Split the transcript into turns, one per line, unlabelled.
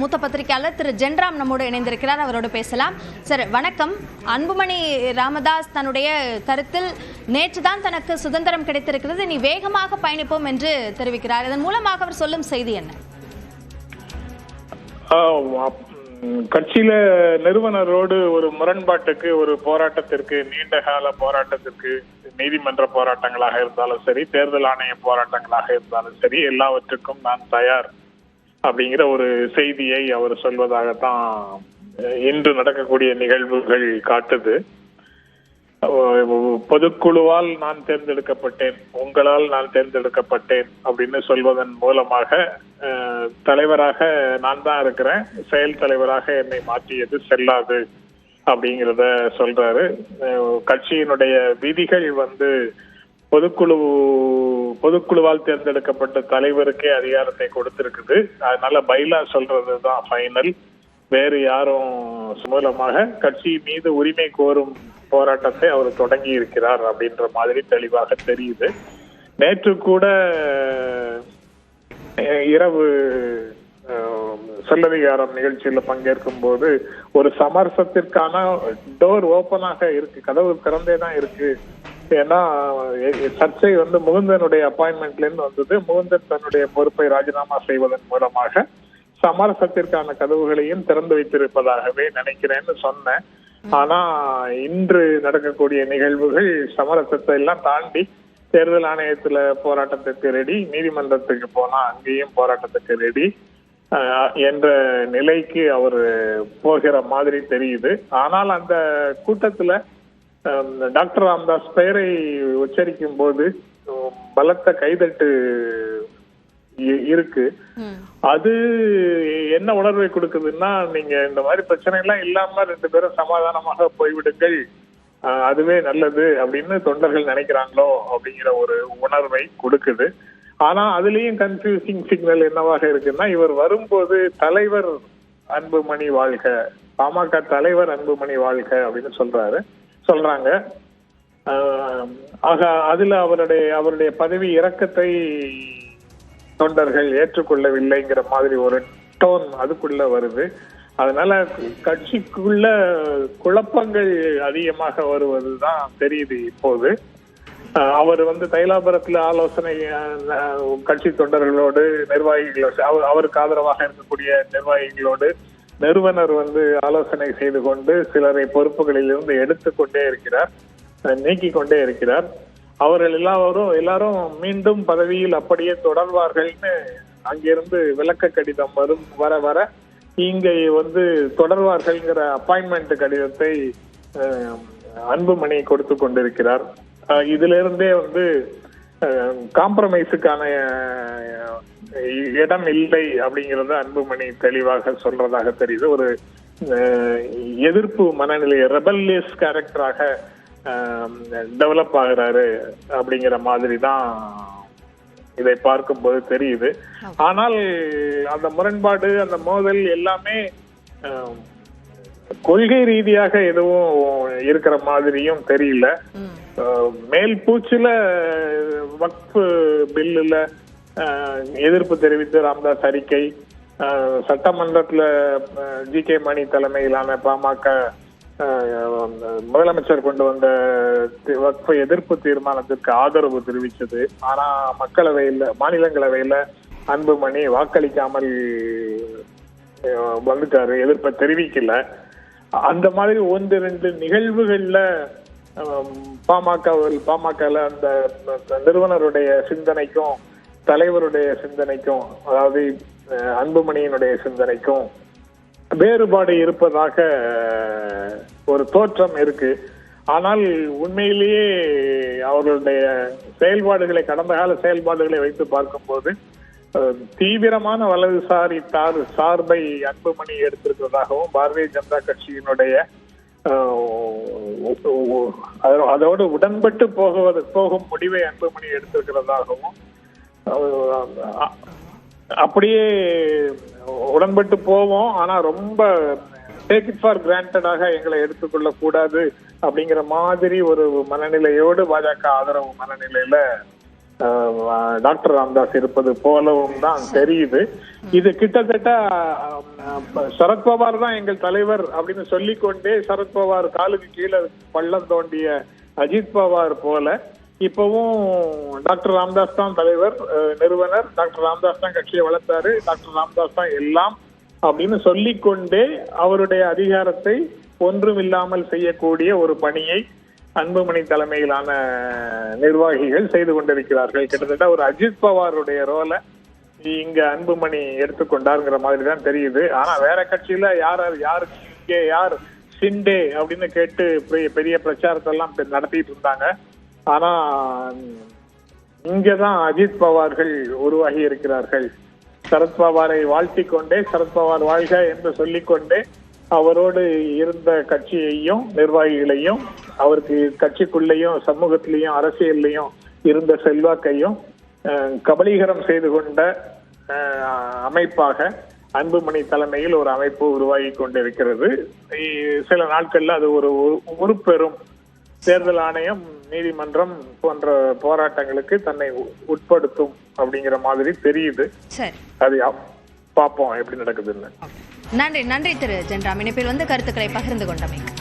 மூத்த பத்திரிகையாளர் திரு. ஜென்ராம் நம்மோடு இணைந்திருக்கிறார். அவரோடு பேசலாம். சார் வணக்கம். அன்புமணி ராமதாஸ் தன்னுடைய கருத்தில் நேற்று தான் தனக்கு சுதந்திரம் கிடைத்திருக்கிறது. நீ வேகமாக பயணிப்போம் என்று தெரிவிக்கிறார். இதன் மூலமாக அவர் சொல்லும் செய்தி என்ன?
கட்சியில நிறுவனரோடு ஒரு முரண்பாட்டுக்கு ஒரு போராட்டத்திற்கு நீண்ட கால போராட்டத்திற்கு நீதிமன்ற போராட்டங்களாக இருந்தாலும் சரி தேர்தல் ஆணைய போராட்டங்களாக இருந்தாலும் சரி எல்லாவற்றுக்கும் நான் தயார். அப்படிங்கிற ஒரு செய்தியை அவர் சொல்வதாகத்தான் இன்று நடக்கக்கூடிய நிகழ்வுகள் காட்டுது. பொதுக்குழுவால் நான் தேர்ந்தெடுக்கப்பட்டேன் உங்களால் நான் தேர்ந்தெடுக்கப்பட்டேன் அப்படின்னு சொல்வதன் மூலமாக தலைவராக நான் தான் இருக்கிறேன் செயல் தலைவராக என்னை மாற்றியது செல்லாது அப்படிங்கிறத சொல்றாரு. கட்சியினுடைய விதிகள் வந்து பொதுக்குழு பொதுக்குழுவால் தேர்ந்தெடுக்கப்பட்ட தலைவருக்கே அதிகாரத்தை கொடுத்திருக்குது. அதனால பைலா சொல்றதுதான் ஃபைனல் வேறு யாரும் மூலமாக கட்சி மீது உரிமை கோரும் போராட்டத்தை அவர் தொடங்கி இருக்கிறார் அப்படின்ற மாதிரி தெளிவாக தெரியுது. நேற்று கூட இரவு செல்லதிகாரம் நிகழ்ச்சியில் பங்கேற்கும் போது ஒரு சமரசத்திற்கான டோர் ஓபனாக இருக்கு. கதவு திறந்தே தான் இருக்கு. ஏன்னா சர்ச்சை வந்து முகுந்தனுடைய அப்பாயின்மெண்ட்ல இருந்து வந்தது. முகுந்தன் தன்னுடைய பொறுப்பை ராஜினாமா செய்வதன் மூலமாக சமரசத்திற்கான கதவுகளையும் திறந்து வைத்திருப்பதாகவே நினைக்கிறேன்னு சொன்னேன். ஆனா இன்று நடக்கக்கூடிய நிகழ்வுகள் சமரசத்தை எல்லாம் தாண்டி தேர்தல் ஆணையத்துல போராட்டத்துக்கு ரெடி நீதிமன்றத்துக்கு போனா அங்கேயும் போராட்டத்துக்கு ரெடி என்ற நிலைக்கு அவர் போகிற மாதிரி தெரியுது. ஆனால் அந்த கூட்டத்துல டாக்டர் ராம்தாஸ் பெயரை உச்சரிக்கும் போது பலத்த கைதட்டு இருக்கு. அது என்ன உணர்வை கொடுக்குதுன்னா நீங்க இந்த மாதிரி பிரச்சனை எல்லாம் இல்லாம ரெண்டு பேரும் சமாதானமாக போய்விடுங்கள். அதுவே நல்லது அப்படின்னு தொண்டர்கள் நினைக்கிறாங்களோ அப்படிங்கிற ஒரு உணர்வை கொடுக்குது. ஆனா அதுலயும் கன்ஃபியூசிங் சிக்னல் என்னவாக இருக்குன்னா இவர் வரும்போது தலைவர் அன்புமணி வாழ்க பாமக தலைவர் அன்புமணி வாழ்க அப்படின்னு சொல்றாரு. சொல்றாங்க. ஆக அதுல அவருடைய அவருடைய பதவி இறக்கத்தை தொண்டர்கள் ஏற்றுக்கொள்ளவில்லைங்கிற மாதிரி ஒரு டோன் அதுக்குள்ள வருது. அதனால கட்சிக்குள்ள குழப்பங்கள் அதிகமாக வருவதுதான் தெரியுது இப்போது. அவர் வந்து தைலாபுரத்தில் ஆலோசனை கட்சி தொண்டர்களோடு நிர்வாகிகளோடு அவர் அவருக்கு ஆதரவாக இருக்கக்கூடிய நிர்வாகிகளோடு நிறுவனர் வந்து ஆலோசனை செய்து கொண்டு சிலரை பொறுப்புகளில் இருந்து எடுத்துக்கொண்டே இருக்கிறார் நீக்கிக் கொண்டே இருக்கிறார். அவர்கள் எல்லாரும் எல்லாரும் மீண்டும் பதவியில் அப்படியே தொடர்வார்கள்னு அங்கிருந்து விளக்க கடிதம் வரும் வர வர இங்கே வந்து தொடர்வார்கள்ங்கிற அப்பாயின்மெண்ட் கடிதத்தை அன்புமணி கொடுத்து கொண்டிருக்கிறார். அஹ், இதுல இருந்தே வந்து காம்ப்ரமைஸுக்கான இடம் இல்லை அப்படிங்கறத அன்புமணி தெளிவாக சொல்றதாக தெரியுது. ஒரு எதிர்ப்பு மனநிலை ரெபல்லியஸ் கேரக்டராக டெவலப் ஆகுறாரு அப்படிங்கிற மாதிரி தான் இதை பார்க்கும்போது தெரியுது. ஆனால் அந்த முரண்பாடு அந்த மோதல் எல்லாமே கொள்கை ரீதியாக எதுவும் இருக்கிற மாதிரியும் தெரியல. மேல் பூச்சுல வக்ஃபு பில்லுல எதிர்ப்பு தெரிவித்து ராமதாஸ் அறிக்கை சட்டமன்றத்தில் ஜி கே மணி தலைமையிலான பாமக முதலமைச்சர் கொண்டு வந்த தி- எதிர்ப்பு தீர்மானத்திற்கு ஆதரவு தெரிவித்தது. ஆனா மக்களவையில் மாநிலங்களவையில் அன்புமணி வாக்களிக்காமல் வந்துட்டாரு. எதிர்ப்பை தெரிவிக்கல. அந்த மாதிரி ஒன்று ரெண்டு நிகழ்வுகள்ல ஆம், பாமகவில் பாமகல அந்த நிறுவனருடைய சிந்தனைக்கும் தலைவருடைய சிந்தனைக்கும் அதாவது அன்புமணியினுடைய சிந்தனைக்கும் வேறுபாடு இருப்பதாக ஒரு தோற்றம் இருக்கு. ஆனால் உண்மையிலேயே அவர்களுடைய செயல்பாடுகளை கடந்த கால செயல்பாடுகளை வைத்து பார்க்கும்போது தீவிரமான வலதுசாரி தார் சார்பை அன்புமணி எடுத்திருக்கிறதாகவும் பாரதிய ஜனதா கட்சியினுடைய அதோடு உடன்பட்டு போகுவது போகும் முடிவை அன்புமணி எடுத்திருக்கிறதாகவும் அப்படியே உடன்பட்டு போவோம். ஆனா ரொம்ப டேக் இட் ஃபார் கிராண்டடாக எங்களை எடுத்துக்கொள்ள கூடாது அப்படிங்கிற மாதிரி ஒரு மனநிலையோடு பாஜக ஆதரவு மனநிலையில டாக்டர் ராம்தாஸ் இருப்பது போலவும் தான் தெரியுது. இது கிட்டத்தட்ட சரத்பவார் தான் எங்கள் தலைவர் அப்படின்னு சொல்லிக்கொண்டே சரத்பவார் காலுக்கு கீழே பள்ளம் தோண்டிய அஜித் பவார் போல இப்பவும் டாக்டர் ராம்தாஸ் தான் தலைவர் நிறுவனர். டாக்டர் ராம்தாஸ் தான் கட்சியை வளர்த்தாரு. டாக்டர் ராம்தாஸ் தான் எல்லாம் அப்படின்னு சொல்லிக்கொண்டே அவருடைய அதிகாரத்தை ஒன்றும் இல்லாமல் செய்யக்கூடிய ஒரு பணியை அன்புமணி தலைமையிலான நிர்வாகிகள் செய்து கொண்டிருக்கிறார்கள். கிட்டத்தட்ட ஒரு அஜித் பவாருடைய ரோலை இங்க அன்புமணி எடுத்துக்கொண்டாருங்கிற மாதிரி தான் தெரியுது. ஆனா வேற கட்சியில யார் யார் இங்கே யார் சிண்டே அப்படின்னு கேட்டு பெரிய பெரிய பிரச்சாரத்தை எல்லாம் நடத்திட்டு இருந்தாங்க. ஆனா இங்கதான் அஜித் பவார்கள் உருவாகி இருக்கிறார்கள். சரத்பவாரை வாழ்த்திக் கொண்டே சரத்பவார் வாழ்க என்று சொல்லிக்கொண்டே அவரோடு இருந்த கட்சியையும் நிர்வாகிகளையும் அவருக்கு கட்சிக்குள்ளேயும் சமூகத்திலையும் அரசியல்லையும் இருந்த செல்வாக்கையும் கபலீகரம் செய்து கொண்ட அமைப்பாக அன்புமணி தலைமையில் ஒரு அமைப்பு உருவாகி கொண்டிருக்கிறது. சில நாட்கள்ல அது ஒரு உருப்பெறும் தேர்தல் ஆணையம் நீதிமன்றம் போன்ற போராட்டங்களுக்கு தன்னை உட்படுத்தும் அப்படிங்கிற மாதிரி தெரியுது.
சரி.
அது பார்ப்போம் எப்படி நடக்குதுன்னு.
நன்றி நன்றி திரு ஜென்ராம். இணைப்பில் வந்து கருத்துக்களை பகிர்ந்து கொண்டமைக்கு.